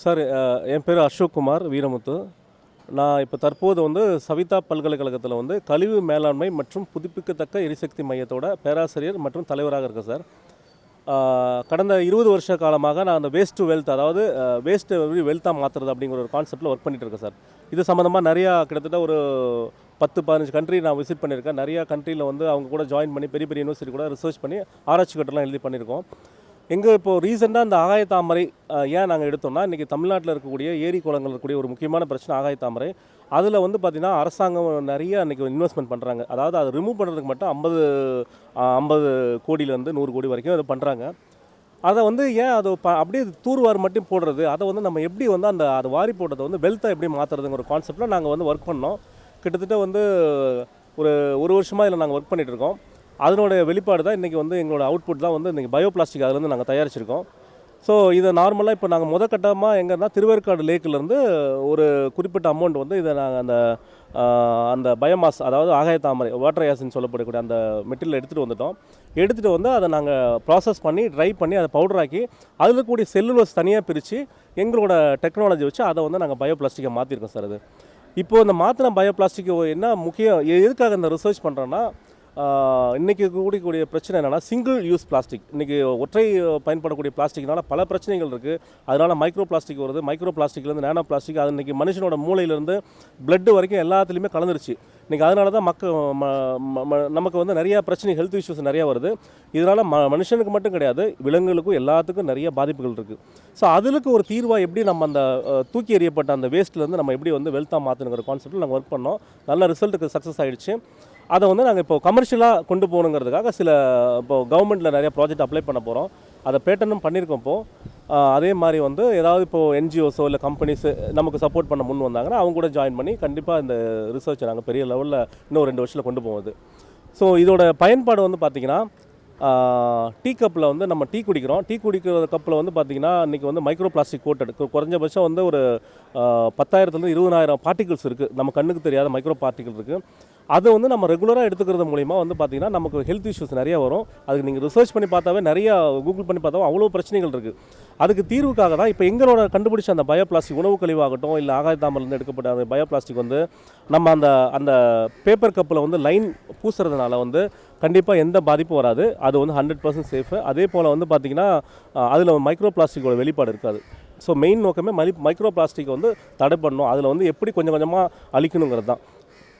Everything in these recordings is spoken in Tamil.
சார் என் பேர் அசோக் குமார் வீரமுத்து. நான் இப்போ தற்போது வந்து சவிதா பல்கலைக்கழகத்தில் வந்து கழிவு மேலாண்மை மற்றும் புதுப்பிக்கத்தக்க எரிசக்தி மையத்தோட பேராசிரியர் மற்றும் தலைவராக இருக்கேன் சார். கடந்த இருபது வருஷ காலமாக நான் அந்த வேஸ்ட் டு வெல்த் அதாவது வேஸ்ட்டு எப்படி வெல்த்தாக மாற்றுறது அப்படிங்கிற ஒரு கான்செப்ட்டில் ஒர்க் பண்ணிகிட்டு இருக்கேன் சார். இது சம்மந்தமாக நிறையா கிட்டத்தட்ட ஒரு பத்து பதினஞ்சு கண்ட்ரி நான் விசிட் பண்ணியிருக்கேன். நிறையா கண்ட்ரியில் வந்து அவங்க கூட ஜாயின் பண்ணி பெரிய பெரிய யூனிவர்சிட்டி கூட ரிசர்ச் பண்ணி ஆராய்ச்சி கட்டெல்லாம் எழுதி பண்ணியிருக்கோம். எங்கே இப்போது ரீசெண்டாக இந்த ஆகாய தாமரை ஏன் நாங்கள் எடுத்தோம்னா இன்றைக்கி தமிழ்நாட்டில் இருக்கக்கூடிய ஏரி குளங்கள் இருக்கக்கூடிய ஒரு முக்கியமான பிரச்சனை ஆகாய தாமரை. அதில் வந்து பார்த்திங்கன்னா அரசாங்கம் நிறைய இன்றைக்கி இன்வெஸ்ட்மெண்ட் பண்ணுறாங்க அதாவது அதை ரிமூவ் பண்ணுறதுக்கு மட்டும் ஐம்பது ஐம்பது கோடியிலேருந்து நூறு கோடி வரைக்கும் அதை பண்ணுறாங்க அதை வந்து ஏன் அது ப அப்படியே தூர்வார் மட்டும் போடுறது? அதை வந்து நம்ம எப்படி வந்து அந்த அது வாரி போடுறதை வந்து வெல்த்தை எப்படி மாற்றுறதுங்கிற கான்செப்டில் நாங்கள் வந்து ஒர்க் பண்ணோம். கிட்டத்தட்ட வந்து ஒரு ஒரு வருஷமாக இதில் நாங்கள் ஒர்க் பண்ணிகிட்ருக்கோம் இருக்கோம். அதனுடைய வெளிப்பாடு தான் இன்றைக்கி வந்து எங்களோட அவுட்புட் தான் வந்து இன்றைக்கி பயோ பிளாஸ்டிக் அதுலேருந்து நாங்கள் தயாரிச்சிருக்கோம். ஸோ இதை நார்மலாக இப்போ நாங்கள் முத கட்டமாக எங்கன்னா திருவேற்காடு லேக்கிலேருந்து ஒரு குறிப்பிட்ட அமௌண்ட் வந்து இதை நாங்கள் அந்த அந்த பயோமாஸ் அதாவது ஆகாய தாமரை வாட்டர் யாசின்னு சொல்லப்படக்கூடிய அந்த மெட்டீரியல் எடுத்துகிட்டு வந்துட்டோம். எடுத்துகிட்டு வந்து அதை நாங்கள் ப்ராசஸ் பண்ணி ட்ரை பண்ணி அதை பவுடராக்கி அதில் கூடிய செல்லுலோஸ் தனியாக பிரித்து எங்களோட டெக்னாலஜி வச்சு அதை வந்து நாங்கள் பயோ பிளாஸ்டிக்கை மாற்றிருக்கோம் சார் அது. இப்போது இந்த மாத்திரம் பயோ பிளாஸ்டிக் என்ன முக்கியம் எ- எதுக்காக இந்த ரிசர்ச் பண்ணுறோன்னா இன்றைக்கி கூடிய பிரச்சனை என்னென்னா சிங்கிள் யூஸ் பிளாஸ்டிக் இன்றைக்கி ஒற்றை பயன்படக்கூடிய பிளாஸ்டிக்னால பல பிரச்சனைகள் இருக்குது அதனால் மைக்ரோ பிளாஸ்டிக் வருது. மைக்ரோ பிளாஸ்டிக்லேருந்து நேனோ பிளாஸ்டிக் அது இன்றைக்கி மனுஷனோட மூளையிலேருந்து பிளட்டு வரைக்கும் எல்லாத்துலேயுமே கலந்துருச்சு. இன்றைக்கி அதனால தான் மக்க ம- ம- நமக்கு வந்து நிறையா பிரச்சனை ஹெல்த் இஷ்யூஸ் நிறையா வருது. இதனால் ம மனுஷனுக்கு மட்டும் கிடையாது விலங்குகளுக்கும் எல்லாத்துக்கும் நிறைய பாதிப்புகள் இருக்குது ஸோ அதுக்கு ஒரு தீர்வாக எப்படி நம்ம அந்த தூக்கி எறியப்பட்ட அந்த வேஸ்ட்லேருந்து நம்ம எப்படி வந்து வெல்த்தாக மாற்றணுங்கிற கான்செப்ட்டில் நாங்கள் ஒர்க் பண்ணோம். நல்ல ரிசல்ட்டுக்கு சக்ஸஸ் ஆகிடுச்சு அதை வந்து நாங்கள் இப்போ கமர்ஷியலாக கொண்டு போகணுங்கிறதுக்காக சில இப்போ கவர்மெண்ட்டில் நிறைய ப்ராஜெக்ட் அப்ளை பண்ண போகிறோம் அதை பேட்டனும் பண்ணியிருக்கோம் இப்போது அதே மாதிரி வந்து ஏதாவது இப்போது என்ஜிஓஸோ இல்லை கம்பெனிஸு நமக்கு சப்போர்ட் பண்ண முன் வந்தாங்கன்னா அவங்க கூட ஜாயின் பண்ணி கண்டிப்பாக இந்த ரிசர்ச்சை நாங்கள் பெரிய லெவலில் இன்னும் ரெண்டு வருஷத்தில் கொண்டு போவது ஸோ இதோட பயன்பாடு வந்து பார்த்திங்கன்னா டீ கப்பில் வந்து நம்ம டீ குடிக்கிறோம். டீ குடிக்கிற கப்பில் வந்து பார்த்திங்கன்னா இன்றைக்கி வந்து மைக்ரோ பிளாஸ்டிக் கோட்டட் குறைஞ்சபட்சம் வந்து ஒரு பத்தாயிரத்துலேருந்து இருபதாயிரம் பார்ட்டிகல்ஸ் இருக்குது நம்ம கண்ணுக்கு தெரியாத மைக்ரோ பார்ட்டிகல் இருக்குது அதை வந்து நம்ம ரெகுலராக எடுத்துக்கிறது மூலிமா வந்து பார்த்திங்கன்னா நமக்கு ஹெல்த் இஷ்யூஸ் நிறைய வரும். அதுக்கு நீங்கள் ரிசர்ச் பண்ணி பார்த்தாவே நிறையா கூகுள் பண்ணி பார்த்தாவே அவ்வளோ பிரச்சனைகள் இருக்குது அதுக்கு தீர்வுக்காக தான் இப்போ எங்களோட கண்டுபிடிச்ச அந்த பயோ பிளாஸ்டிக் உணவு கழிவாகட்டும் இல்லை ஆகாயத்தாமலேருந்து எடுக்கப்பட்ட அந்த பயோ பிளாஸ்டிக் வந்து நம்ம அந்த அந்த பேப்பர் கப்பில் வந்து லைன் பூசுறதுனால வந்து கண்டிப்பாக எந்த பாதிப்பும் வராது. அது வந்து ஹண்ட்ரட் பர்சன்ட் சேஃபு அதே போல் வந்து பார்த்திங்கன்னா அதில் மைக்ரோ பிளாஸ்டிக்கோட வெளிப்பாடு இருக்காது. ஸோ மெயின் நோக்கமே மை மைக்ரோ பிளாஸ்டிக்கை வந்து தடை பண்ணணும் அதில் வந்து எப்படி கொஞ்சம் கொஞ்சமாக அழிக்கணுங்கிறது தான்.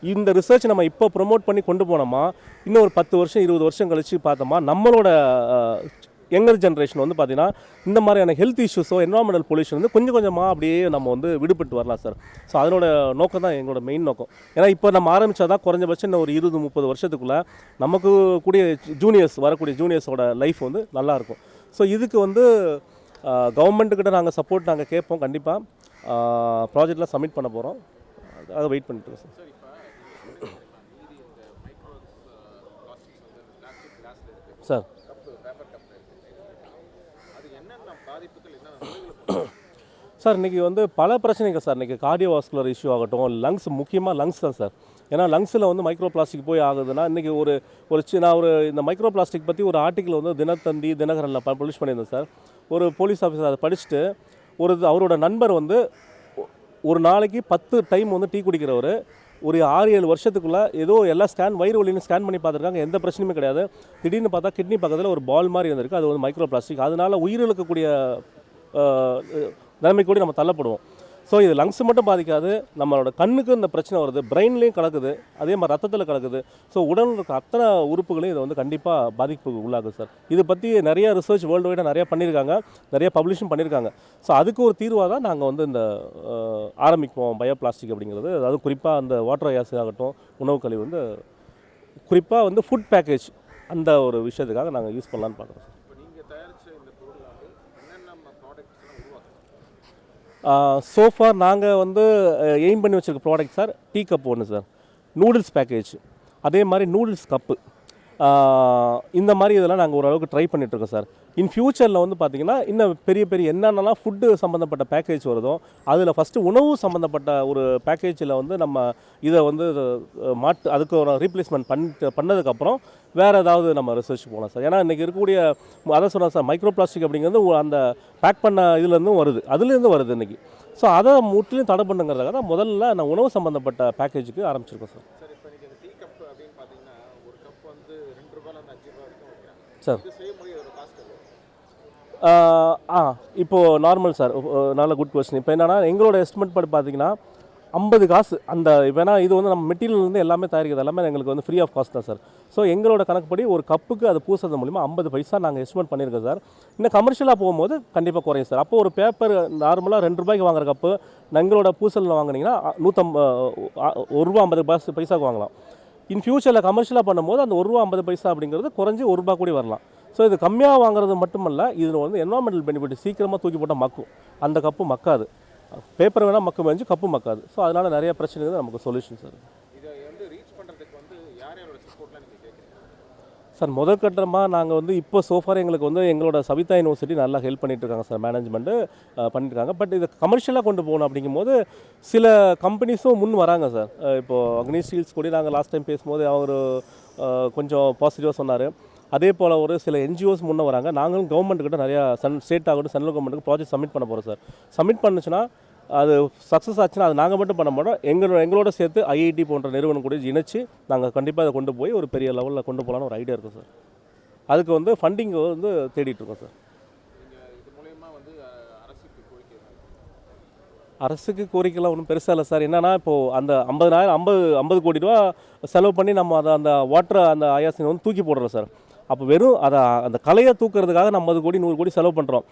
இந்த ரிசர்ச் நம்ம இப்போ ப்ரொமோட் பண்ணி கொண்டு போனோமா இன்னும் ஒரு பத்து வருஷம் இருபது வருஷம் கழித்து பார்த்தோமா நம்மளோட யங்கர் ஜென்ரேஷன் வந்து பார்த்திங்கன்னா இந்த மாதிரியான ஹெல்த் இஷ்யூஸோ என்வரான்மெண்டல் பொல்யூஷன் வந்து கொஞ்சம் கொஞ்சமாக அப்படியே நம்ம வந்து விடுபட்டு வரலாம் சார் ஸோ அதனோட நோக்கம் தான் எங்களோட மெயின் நோக்கம். ஏன்னா இப்போ நம்ம ஆரம்பித்தா தான் குறைஞ்சபட்சம் இன்னும் ஒரு இருபது முப்பது வருஷத்துக்குள்ளே நமக்கு கூடிய ஜூனியர்ஸ் வரக்கூடிய ஜூனியர்ஸோட லைஃப் வந்து நல்லாயிருக்கும் ஸோ இதுக்கு வந்து கவர்மெண்ட்டுக்கிட்ட நாங்கள் சப்போர்ட் நாங்கள் கேட்போம் கண்டிப்பாக ப்ராஜெக்டில் சப்மிட் பண்ண போகிறோம் அதை வெயிட் பண்ணிட்டு சார் சார் சார் இன்றைக்கி வந்து பல பிரச்சனைகள் சார். இன்றைக்கி கார்டியோவாஸ்குலர் இஷ்யூ ஆகட்டும் லங்ஸ் முக்கியமாக லங்ஸ் தான் சார். ஏன்னா லங்ஸில் வந்து மைக்ரோ பிளாஸ்டிக் போய் ஆகுதுன்னா இன்றைக்கி ஒரு ஒரு சி நான் ஒரு இந்த மைக்ரோ பிளாஸ்டிக் பற்றி ஒரு ஆர்டிக்கல் வந்து தினத்தந்தி தினகரனில் பப்ளிஷ் பண்ணியிருந்தேன் சார். ஒரு போலீஸ் ஆஃபீஸர் அதை படிச்சுட்டு ஒரு அவரோட நண்பர் வந்து ஒரு நாளைக்கு பத்து டைம் வந்து டீ குடிக்கிறவர் ஒரு ஆறு ஏழு வருஷத்துக்குள்ளே ஏதோ எல்லா ஸ்கேன் வயிறு வலின்னு ஸ்கேன் பண்ணி பார்த்துருக்காங்க. எந்த பிரச்சனையுமே கிடையாது. திடீர்னு பார்த்தா கிட்னி பக்கத்தில் ஒரு பால் மாதிரி இருந்திருக்கு அது வந்து மைக்ரோ பிளாஸ்டிக் அதனால உயிரிழக்கக்கூடிய நிலைமை கூட நம்ம தள்ளப்படுவோம். ஸோ இது லங்ஸ் மட்டும் பாதிக்காது நம்மளோட கண்ணுக்கு இந்த பிரச்சனை வருது பிரெயின்லேயும் கலக்குது அதே மாதிரி ரத்தத்தில் கலக்குது. ஸோ உடல் இருக்க அத்தனை உறுப்புகளையும் இதை வந்து கண்டிப்பாக பாதிப்புக்கு உள்ளாகுது சார் இதை பற்றி நிறைய ரிசர்ச் வேர்ல்டு வைடாக நிறைய பண்ணியிருக்காங்க நிறைய பப்ளிஷும் பண்ணியிருக்காங்க. ஸோ அதுக்கு ஒரு தீர்வாக தான் நாங்கள் வந்து இந்த ஆரம்பிப்போம் பயோ பிளாஸ்டிக் அப்படிங்கிறது. அதாவது குறிப்பாக அந்த வாட்டர் யாஸ் ஆகட்டும் உணவு கழிவு வந்து குறிப்பாக வந்து ஃபுட் பேக்கேஜ் அந்த ஒரு விஷயத்துக்காக நாங்கள் யூஸ் பண்ணலான்னு பார்க்குறோம் சார் சோஃபார் நாங்கள் வந்து எய்ம் பண்ணி வச்சுருக்க ப்ராடக்ட் சார் டீ கப் ஒன்று சார் நூடுல்ஸ் பேக்கேஜ் அதே மாதிரி நூடுல்ஸ் கப்பு இந்த மாதிரி இதெல்லாம் நாங்கள் ஓரளவுக்கு ட்ரை பண்ணிகிட்ருக்கோம் சார். இன் ஃப்யூச்சரில் வந்து பார்த்திங்கன்னா இன்னும் பெரிய பெரிய என்னென்னலாம் ஃபுட்டு சம்மந்தப்பட்ட பேக்கேஜ் வருதோ அதில் ஃபஸ்ட்டு உணவு சம்மந்தப்பட்ட ஒரு பேக்கேஜில் வந்து நம்ம இதை வந்து மாட்டு அதுக்கு ஒரு ரீப்ளேஸ்மெண்ட் பண்ணிட்டு பண்ணதுக்கப்புறம் வேறு ஏதாவது நம்ம ரிசர்ச் போகலாம் சார். ஏன்னா இன்றைக்கி இருக்கக்கூடிய அதை சொன்னேன் சார் மைக்ரோ பிளாஸ்டிக் அப்படிங்கிறது அந்த பேக் பண்ண இதுலேருந்தும் வருது அதுலேருந்து வருது இன்றைக்கி ஸோ அதை முற்றிலும் தடை பண்ணுங்கிறதுக்காக தான் முதல்ல நான் உணவு சம்மந்தப்பட்ட பேக்கேஜுக்கு ஆரம்பிச்சிருக்கோம் சார் சார் இப்போ நீங்கள் இந்த டீ கப் அப்படின்னு பார்த்தீங்கன்னா ஒரு கப் வந்து ரெண்டு ரூபாயிலேருந்து அஞ்சு ரூபா வரைக்கும் வைக்கிறாங்க சார். ஆ இப்போது நார்மல் சார். நல்ல குட் கொஸ்டின் இப்போ என்னென்னா எங்களோட எஸ்டிமேட் படி பார்த்தீங்கன்னா ஐம்பது காசு அந்த இப்போ இது வந்து நம்ம மெட்டீரியல்லேருந்து எல்லாமே தயாரிக்கிறது எல்லாமே எங்களுக்கு வந்து ஃப்ரீ ஆஃப் காஸ்ட் தான் சார். ஸோ எங்களோட கணக்குப்படி ஒரு கப்புக்கு அது பூசுறது மூலிமா ஐம்பது பைசா நாங்கள் எஸ்டிமேட் பண்ணியிருக்கோம் சார். இன்னும் கமர்ஷியலாக போகும்போது கண்டிப்பாக குறையும் சார். அப்போ ஒரு பேப்பர் நார்மலாக ரெண்டு ரூபாய்க்கு வாங்குற கப்பு எங்களோட பூசலில் வாங்குனீங்கன்னா நூற்றம்ப ஒரு ரூபா ஐம்பது பைசா பைசாக்கு வாங்கலாம். இன் ஃபியூச்சரில் கமர்ஷியலாக பண்ணும்போது அந்த ஒரு ரூபா ஐம்பது பைசா அப்படிங்கிறது குறைஞ்சி ஒரு ரூபா கூட வரலாம். ஸோ இது கம்மியாக வாங்குறது மட்டுமல்ல இதில் வந்து என்வாமெண்டல் பெனிஃபிட் சீக்கிரமாக தூக்கி போட்டால் மக்கும். அந்த கப்பு மக்காது. பேப்பர் வேணால் மக்கு மேஞ்சு கப்பு மக்காது. ஸோ அதனால் நிறைய பிரச்சனைகள் நமக்கு சொல்யூஷன் சார் இதை வந்து ரீச் பண்ணுறதுக்கு வந்து யார் யாரோட சப்போர்ட்லாம் நீங்கள் கேட்குறீங்க சார் முதல் கட்டமாக நாங்கள் வந்து இப்போ சோஃபார் எங்களுக்கு வந்து எங்களோட சவிதா யூனிவர்சிட்டி நல்லா ஹெல்ப் பண்ணிட்டு இருக்காங்க சார் மேனேஜ்மெண்ட்டு பண்ணியிருக்காங்க பட் இதை கமர்ஷியலாக கொண்டு போகணும் அப்படிங்கும்போது சில கம்பெனிஸும் முன் வராங்க சார். இப்போது அக்னி ஸ்டீல்ஸ் கூட நாங்கள் லாஸ்ட் டைம் பேசும்போது அவர் கொஞ்சம் பாசிட்டிவாக சொன்னார். அதே போல் ஒரு சில என்ஜிஓஸ் முன்னே வராங்க. நாங்களும் கவர்மெண்ட் கிட்ட நிறையா சன் ஸ்டேட் ஆகட்டும் சென்ட்ரல் கவர்மெண்ட்டுக்கு ப்ராஜெக்ட் சப்மிட் பண்ண போகிறோம் சார். சப்மிட் பண்ணுச்சுன்னா அது சக்ஸஸ் ஆச்சுன்னா அது நாங்கள் மட்டும் பண்ண மாட்டோம். எங்களோட எங்களோட சேர்த்து ஐஐடி போன்ற நிறுவனம் கூட இணைச்சு நாங்கள் கண்டிப்பாக அதை கொண்டு போய் ஒரு பெரிய லெவலில் கொண்டு போகலான்னு ஒரு ஐடியா இருக்கும் சார் அதுக்கு வந்து ஃபண்டிங் வந்து தேடிட்டுருக்கோம் சார் அரசுக்கு கோரிக்கைலாம் ஒன்றும் பெருசாக இல்லை சார் என்னன்னா இப்போது அந்த ஐம்பதனாயிரம் ஐம்பது ஐம்பது கோடி ரூபா செலவு பண்ணி நம்ம அதை அந்த வாட்டர் அந்த ஐயாசினை வந்து தூக்கி போடுறோம் சார் அப்போ வெறும் அதை அந்த கலையை தூக்குறதுக்காக நம்ம ஐம்பது கோடி நூறு கோடி செலவு பண்ணுறோம்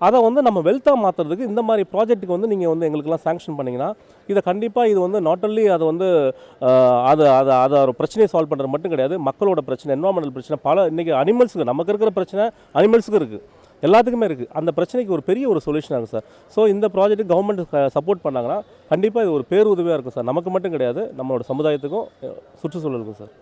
அதை வந்து நம்ம வெல்த்தாக மாற்றுறதுக்கு இந்த மாதிரி ப்ராஜெக்ட்டுக்கு வந்து நீங்கள் வந்து எங்களுக்கெல்லாம் சேங்ஷன் பண்ணிங்கன்னா இதை கண்டிப்பாக இது வந்து நாட் ஒன்லி அது வந்து அது அதை அதை ஒரு பிரச்சனையை சால்வ் பண்ணுறது மட்டும் கிடையாது மக்களோட பிரச்சனை என்வாமெண்டல் பிரச்சனை பல இன்றைக்கி அனிமல்ஸுக்கு நமக்கு இருக்கிற பிரச்சனை அனிமல்ஸுக்கு இருக்குது எல்லாத்துக்குமே இருக்குது அந்த பிரச்சனைக்கு ஒரு பெரிய ஒரு சொல்யூஷன் ஆகும் சார். ஸோ இந்த ப்ராஜெக்ட் கவர்மெண்ட் சப்போர்ட் பண்ணாங்கன்னா கண்டிப்பாக இது ஒரு பேருதவியாக இருக்கும் சார். நமக்கு மட்டும் கிடையாது நம்மளோட சமுதாயத்துக்கும் சுற்றுச்சூழலுக்கும் சார்.